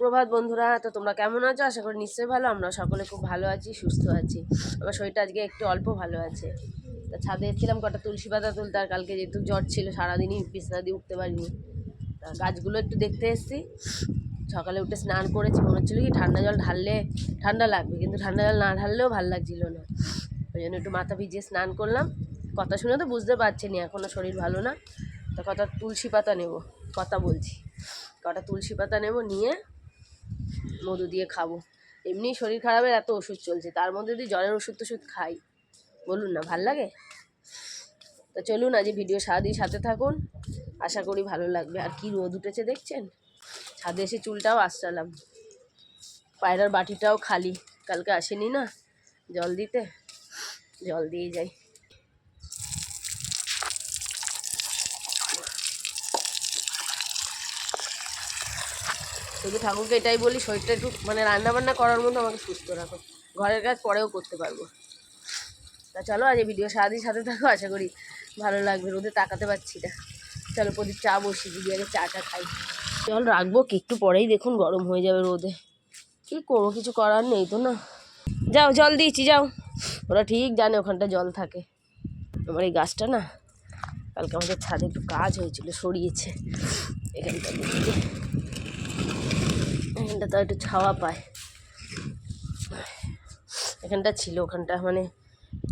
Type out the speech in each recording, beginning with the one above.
সুপ্রভাত বন্ধুরা, তো তোমরা কেমন আছো? আশা করি নিশ্চয়ই ভালো। আমরা সকলে খুব ভালো আছি, সুস্থ আছি। আমার শরীরটা আজকে একটু অল্প ভালো আছে। তা ছাদে ছিলাম কটা তুলসী পাতা তুলতে, আর কালকে যেহেতু জ্বর ছিল, সারাদিনই বিছনা দিয়ে উঠতে পারিনি। তা গাছগুলো একটু দেখতে এসেছি। সকালে উঠে স্নান করেছি, মনে হচ্ছিল কি ঠান্ডা জল ঢাললে ঠান্ডা লাগবে, কিন্তু ঠান্ডা জল না ঢাললেও ভালো লাগছিল না। ওই জন্য একটু মাথা ভিজিয়ে স্নান করলাম। কথা শুনে তো বুঝতে পারছি না এখনও শরীর ভালো না। তা কটা তুলসী পাতা নেব, কথা বলছি। কটা তুলসী পাতা নেব, নিয়ে মধু দিয়ে খাব। এমনি শরীর খারাপের এত ওষুধ চলছে, তার মধ্যে যদি জ্বরের ওষুধ টষুধ খাই, বলুন না, ভালো লাগে? তো চলুন আজ ভিডিও সারাদিন সাথে থাকুন, আশা করি ভালো লাগবে। আর কি রোদ উঠেছে দেখছেন? ছাদে এসে চুলটাও আশ্রালাম পায়রার বাটিটাও খালি। কালকে আসেনি না? জল দিতে? জল দিয়ে যাই। শুধু ঠাকুরকে এটাই বলি, শরীরটা একটু মানে রান্নাবান্না করার মতো আমাকে সুস্থ রাখো। ঘরের কাজ পরেও করতে পারব। তা চলো, আজ এই ভিডিও সারাদিন সাথে থাকো, আশা করি ভালো লাগবে। রোদে তাকাতে পারছি না। চলো প্রদীপ চা বসিয়ে দিদি আগে চাটা খাই। জল রাখব কি? একটু পরেই দেখুন, গরম হয়ে যাবে রোদে। কি করব, কিছু করার নেই তো না। যাও, জল দিয়েছি যাও। ওরা ঠিক জানে ওখানটা জল থাকে। আমার এই গাছটা না, কালকে আমাদের ছাদে একটু কাজ হয়েছিল, সরিয়েছে। এখানটা এখানটা তো একটু ছাওয়া পায়। এখানটা ছিল ওখানটা মানে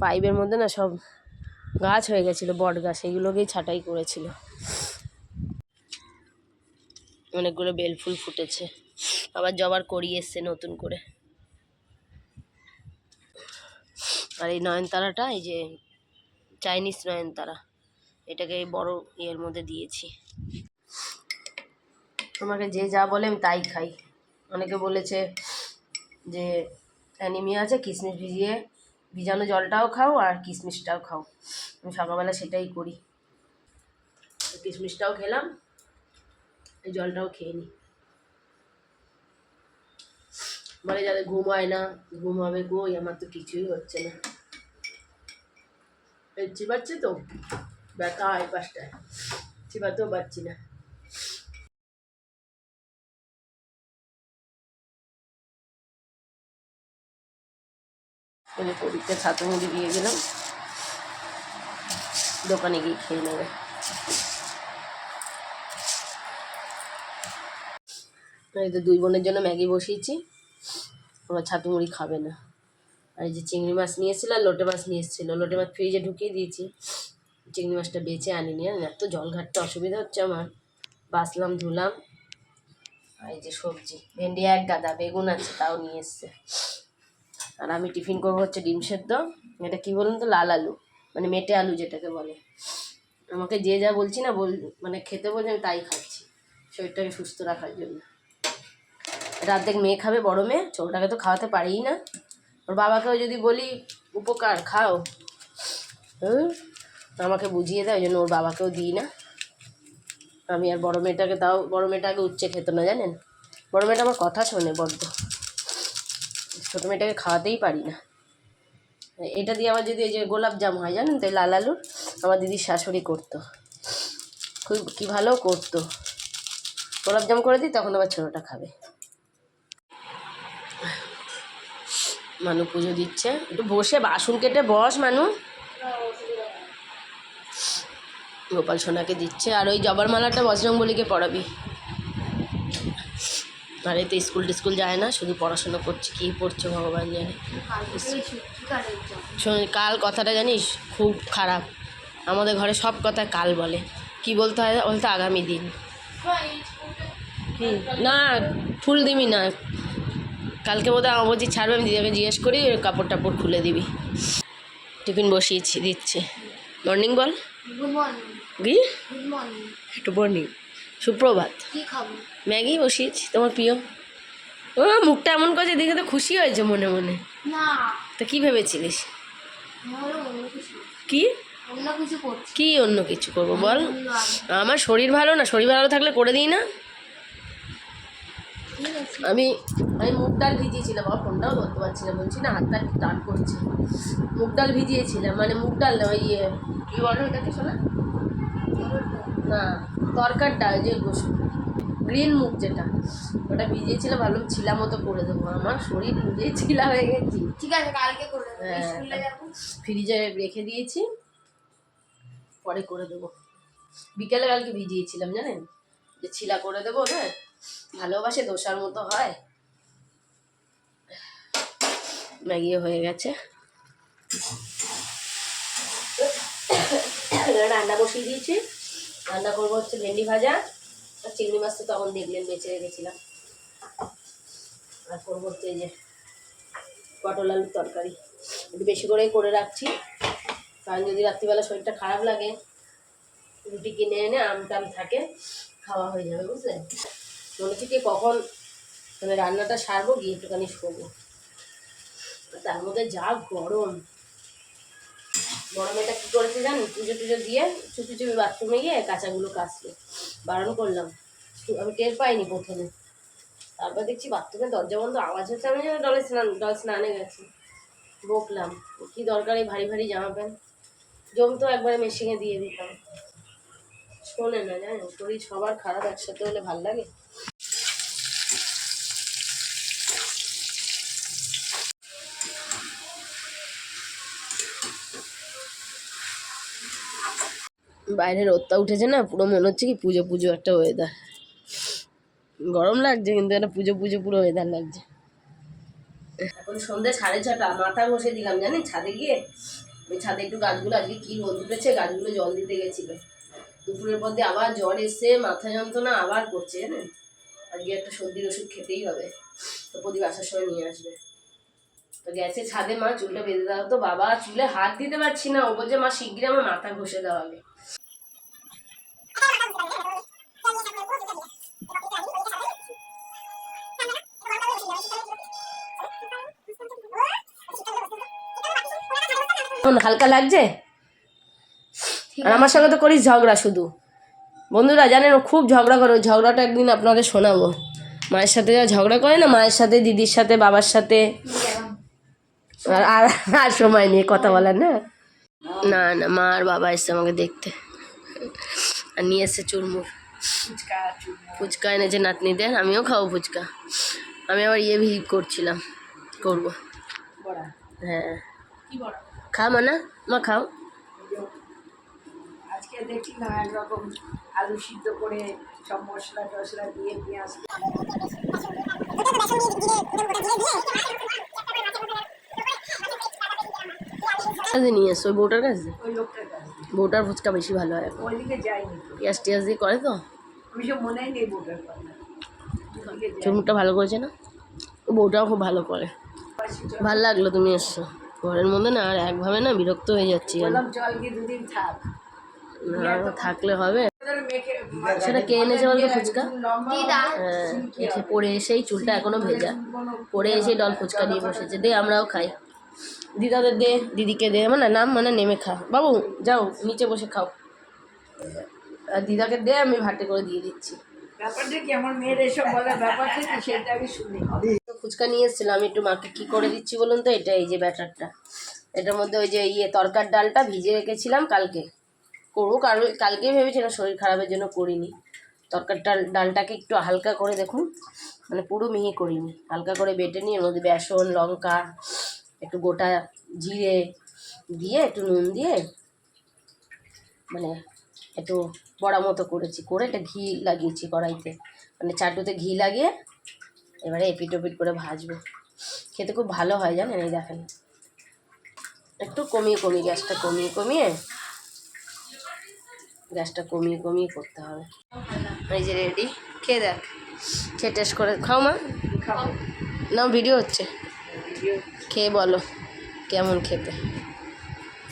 পাইপের মধ্যে না সব গাছ হয়ে গেছিল, বট গাছ, এগুলোকেই ছাঁটাই করেছিল। অনেকগুলো বেল ফুল ফুটেছে, আবার জবার করি এসছে নতুন করে। আর এই নয়নতারাটা, এই যে চাইনিজ নয়নতারা, এটাকে বড় ইয়ের মধ্যে দিয়েছি। তোমাকে যে যা বলে আমি তাই খাই। অনেকে বলেছে যে অ্যানিমিয়া আছে কিশমিশ ভিজিয়ে ভিজানো জলটাও খাও আর কিশমিশটাও খাও। আমি সকালবেলা সেটাই করি। কিশমিশটাও খেলাম, এই জলটাও খেয়ে নিই। বলে যাদের ঘুম হয় না, ঘুম হবে কই? আমার তো কিছুই হচ্ছে না। চিবাচ্ছে তো? ব্যথা হয় পাশটায় চিবাতেও পারছি না। এনে প্রদীপকে ছাতু মুড়ি দিয়ে গেলাম দোকানে গিয়ে খেয়ে নেবে। এই তো দুই বোনের জন্য ম্যাগি বসিয়েছি। ওরা ছাতু মুড়ি খাবে না। আর এই যে চিংড়ি মাছ নিয়ে এসেছিল আর লোটে মাছ নিয়ে এসেছিল। লোটে মাছ ফ্রিজে ঢুকিয়ে দিয়েছি। চিংড়ি মাছটা বেঁচে আনিনি। আর এত জল ঘাটতে অসুবিধা হচ্ছে আমার। বাসলাম ধুলাম। আর এই যে সবজি, ভেন্ডি এক গাদা, বেগুন আছে, তাও নিয়ে এসছে। আর আমি টিফিন করব হচ্ছে ডিম সেদ্ধ, এটা কি বলুন তো, লাল আলু মানে মেটে আলু যেটাকে বলে। আমাকে যে যা বলছি না, বল মানে খেতে বলছে, আমি তাই খাচ্ছি শরীরটাকে সুস্থ রাখার জন্য। এটা অর্ধেক মেয়ে খাবে, বড় মেয়ে, ছোটটাকে তো খাওয়াতে পারিই না। ওর বাবাকেও যদি বলি, উপকার, খাও। হুম? আমাকে বুঝিয়ে দেয়, ওই জন্য ওর বাবাকেও দিই না। আমি আর বড় মেয়েটাকে, তাও বড় মেয়েটাকে উচ্চে খেত না, জানেন? বড় মেয়েটা আমার কথা শোনে বড্ড। ছোটো মেয়েটাকে খাওয়াতেই পারি না। এটা দিয়ে আমার যদি এই যে গোলাপ জাম হয় জানেন তো লাল আলুর, আমার দিদির শাশুড়ি করতো। খুব, কী ভালো করতো। গোলাপ জাম করে দিই, তখন আবার ছোটোটা খাবে। মানু পুজো দিচ্ছে। একটু বসে, বাসন কেটে বস, মানু। গোপাল সোনাকে দিচ্ছে। আর ওই জবার মালাটা বজরংবলীকে পড়াবি। আর এই তো স্কুল টিস্কুল যায় না শুধু পড়াশোনা করছে কী পড়ছে ভগবান জানে। শোন কাল কথাটা জানিস? খুব খারাপ। আমাদের ঘরে সব কথা কাল বলে। কি বলতে হয় বলতে আগামী দিন। না ফুল দিবি না। কালকে বোধহয় আমার বলছি ছাড়বে আমি দিদিকে জিজ্ঞেস করি কাপড় টাপড় খুলে দিবি। টিফিন বসিয়েছি দিচ্ছে। মর্নিং বল? গুড মর্নিং গুড মর্নিং একটু মর্নিং সুপ্রভাত। ম্যাগি বসিয়েছি তোমার প্রিয়? ও মুখটা এমন করেছে দেখে তো খুশি হয়েছে মনে মনে। তা কী ভেবেছিলিস? কি? কি অন্য কিছু করব বল? আমার শরীর ভালো না? শরীর ভালো থাকলে করে দিই না? আমি আমি মুগ ডাল ভিজিয়েছিলাম। আমার ফোনটাও ধরতে পারছিলাম বলছি না হাতটা একটু টান করছে। মুগ ডাল ভিজিয়েছিলাম। মানে মুগ ডাল না ওই ইয়ে কী বলো ওটাকে শোনা? না তরকার ডাল যে গ্রিন মুখ যেটা ওটা ভিজিয়েছিল ভাবলাম ছিলা মতো করে দেবো। আমার শরীর নিজেই ছিলা হয়ে গেছি। ঠিক আছে কালকে করে হ্যাঁ। ফ্রিজে রেখে দিয়েছি। পরে করে দেবো। বিকেলে কালকে ভিজিয়েছিলাম জানেন? যে ছিলা করে দেবো হ্যাঁ? ভালোবাসে দোসার মতো হয়। ম্যাগিও হয়ে গেছে। রান্না বসিয়ে দিয়েছি। রান্না করব হচ্ছে ভেন্ডি ভাজা আর চিংড়ি মাছ তো তখন দেখলেন, বেঁচে রেখেছিলাম। আর করব হচ্ছে যে পটল আলুর তরকারি। একটু বেশি করেই করে রাখছি। কারণ যদি রাত্রিবেলা শরীরটা খারাপ লাগে, রুটি কিনে এনে আম টাম থাকে, খাওয়া হয়ে যাবে বুঝলেন মনে হচ্ছে কি কখন মানে রান্নাটা সারবো, গিয়ে একটুখানি শোবো। তার মধ্যে যা গরম গরমে এটা কী করেছে জানি? পুজো টুজো দিয়ে চুপি চুপি বাথরুমে গিয়ে কাঁচাগুলো কাচলো। বারণ করলাম। আমি টের পাইনি প্রথমে। তারপর দেখছি বাথরুমের দরজা বন্ধ। আওয়াজ হচ্ছে আমি যেন ডলে স্নান ডল স্নানে গেছি। বকলাম। কী দরকার এই ভারী ভারী জামা প্যান্ট? জমতো একবারে মেশিনে দিয়ে দিতাম। শোনে না, জানো? শরীর সবার খারাপ একসাথে হলে ভালো লাগে? বাইরে রোদটা উঠেছে না, পুরো মনে হচ্ছে কি পুজো পুজো একটা ওয়েদার গরম লাগছে কিন্তু একটা পুজো পুজো, পুরো ওয়েদার লাগছে। এখন সন্ধ্যে সাড়ে ছটা মাথা বসে দিলাম জানি ছাদে গিয়ে? ওই ছাদে একটু গাছগুলো, আজকে কি রোদ উঠেছে, গাছগুলো জল দিতে গেছিল। দুপুরের পর দিয়ে আবার জ্বর এসে মাথা যন্ত্রণা আবার করছে জানেন আজকে একটা সর্দির ওষুধ খেতেই হবে। তো প্রদীপ আসার সময় নিয়ে আসবে। তো গেছে ছাদে মা, চুলটা বেঁধে দাও। তো বাবা চুলে হাত দিতে পারছি না, ও বলছে, মা, শিগগিরই আমার মাথা ঘষে দেওয়া আগে। হালকা লাগছে? আর আমার সঙ্গে তো করিস ঝগড়া শুধু। বন্ধুরা জানেন ও খুব ঝগড়া করে ঝগড়াটা একদিন আপনাদের শোনাবো। মায়ের সাথে যা ঝগড়া করে না মায়ের সাথে দিদির সাথে বাবার সাথে। আর আর আর সময় নিয়ে কথা বলার না। না না মা আর বাবা এসছে আমাকে দেখতে। আর নিয়ে এসছে চুরমুর। ফুচকা এনেছে নাতনিদের আমিও খাব ফুচকা। আমি আবার ইয়ে ভি করছিলাম করব। হ্যাঁ। কি বড়? খা মানা মা খাও। আজকে দেখলাম একরকম আলু সিদ্ধ করে সব মশলা টশলা দিয়ে পেঁয়াজ কাছে নিয়ে এসো ওই বউটার কাছে? বউটার ফুচকা বেশি ভালো হয় ওইদিকে যাইনি পেঁয়াজ টিয়াজ দিয়ে করে তো? আমি সব মনেই নেই চুমুকটা ভালো করেছে না? বউটাও খুব ভালো করে। ভালো লাগল তুমি এসছো। ঘরের মধ্যে না আর একভাবে না বিরক্ত হয়ে যাচ্ছি না থাকলে হবে। সেটা কে এনেছে বলতো ফুচকা? হ্যাঁ পড়ে এসেই চুলটা এখনও ভেজা। কোনো পড়ে এসে ডল ফুচকা নিয়ে বসেছে। দে আমরাও খাই। দিদাদের দে দিদিকে দে মানে নাম মানে নেমে খা। বাবু যাও নিচে বসে খাও। আর দিদাকে দে আমি ভাটে করে দিয়ে দিচ্ছি। ব্যাপারটা কি? আমার মেয়ের এসব বলার ব্যাপার থেকে সেটা আমি শুনি। ফুচকা নিয়ে এসেছিলাম আমি একটু মাকে কী করে দিচ্ছি বলুন তো? এটা এই যে ব্যাটারটা। এটার মধ্যে ওই যে ইয়ে তরকার ডালটা ভিজে রেখেছিলাম কালকে। করব কারণ কালকেই ভেবেছিলাম শরীর খারাপের জন্য করিনি। তরকার ডাল, ডালটাকে একটু হালকা করে দেখুন মানে পুরো মিহি করিনি। হালকা করে বেটে নিয়ে এর বেসন, লঙ্কা, একটু গোটা জিরে দিয়ে, একটু নুন দিয়ে মানে একটু বড়া মতো করেছি। করে একটা ঘি লাগিয়েছি কড়াইতে। মানে চাটুতে ঘি লাগিয়ে এবারে এপিট ওপিট করে ভাজবো। খেতে খুব ভালো হয় জানেন এই দেখেন। একটু কমিয়ে কমিয়ে, গ্যাসটা কমিয়ে কমিয়ে গ্যাসটা কমিয়ে কমিয়ে করতে হবে। এই যে রেডি খেয়ে দেখ। খেয়ে টেস্ট করে খাও মা। না ভিডিও হচ্ছে। খেয়ে বলো, কেমন খেতে?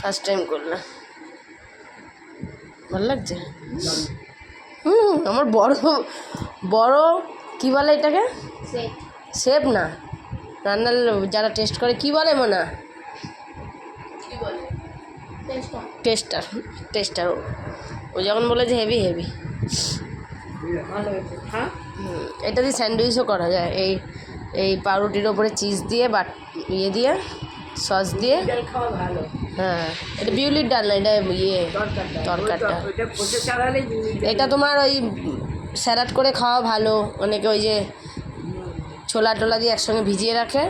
ফার্স্ট টাইম করলাম। ভালো লাগছে? হুম, আমার বড় বড় কী বলে এটাকে? শেফ না। রান্নার যারা টেস্ট করে কি বলে মনে? টেস্টার টেস্টার ও। যখন বলে যে হেভি হেভি হ্যাঁ? এটা দিয়ে স্যান্ডউইচও করা যায়। এই এই পাউরুটির ওপরে চিজ দিয়ে বাট ইয়ে দিয়ে সস দিয়ে। হ্যাঁ এটা বিউলির ডাল না এটা ইয়ে তরকারটা। এটা তোমার ওই স্যালাড করে খাওয়া ভালো। অনেকে ওই যে ছোলা টোলা দিয়ে একসঙ্গে ভিজিয়ে রাখে।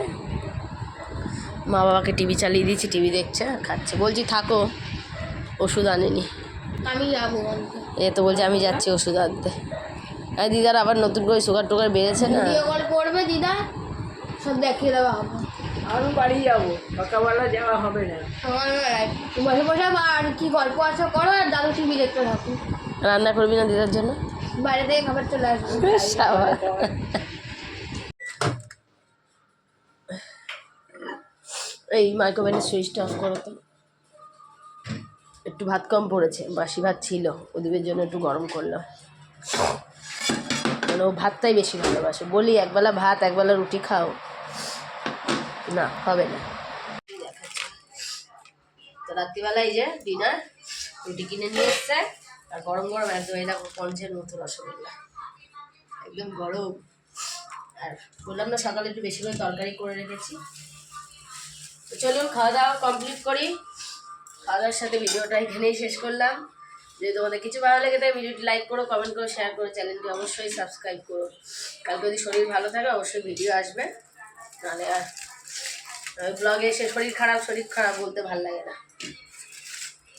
মা বাবাকে টিভি চালিয়ে দিয়েছি টিভি দেখছে খাচ্ছে। বলছি থাকো ওষুধ আনেনি। আমি যাব এ তো বলছে আমি যাচ্ছি ওষুধ আনতে। আর দিদার আবার নতুন করে সুগার টুগার বেড়েছে না? ভিডিও কল করবে দিদা? সব দেখিয়ে দেওয়া হবে। আরও বাড়ি যাব। সকালবেলা যাওয়া হবে না। সকালবেলায়। বসে বসে আর কি গল্প আছে করো আর দাদু টিভি দেখতে থাকো রান্না করবি না দিদার জন্য? বাইরে থেকে খাবার চলে আসবে। এই মাইক্রোওভেনের সুইচটা অফ করো তো একটু ভাত কম পড়েছে বাসি ভাত ছিল ওদিকের জন্য একটু গরম করলাম। মানে ও ভাতটাই বেশি ভালোবাসে। বলি একবেলা ভাত একবেলা রুটি খাও। না হবে না। তো রাত্রিবেলায় যে ডিনার রুটি কিনে নিয়ে এসছে। আর গরম গরম একদম এই দেখো পঞ্চের মতো, রসগোল্লা। একদম গরম। আর বললাম না, সকালে একটু বেশি করে তরকারি করে রেখেছি। তো চলুন, খাওয়া দাওয়া কমপ্লিট করি। খাওয়া দাওয়ার সাথে ভিডিওটা এখানেই শেষ করলাম। যদি তোমাদের কিছু ভালো লেগে থাকে, ভিডিওটি লাইক করো কমেন্ট করো শেয়ার করো চ্যানেলটি অবশ্যই সাবস্ক্রাইব করো। কালকে যদি শরীর ভালো থাকে, অবশ্যই ভিডিও আসবে। নাহলে আর ব্লগে এসে শরীর খারাপ শরীর খারাপ বলতে ভালো লাগে না।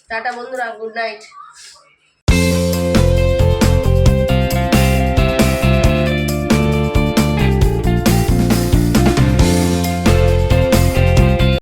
টাটা বন্ধুরা গুড নাইট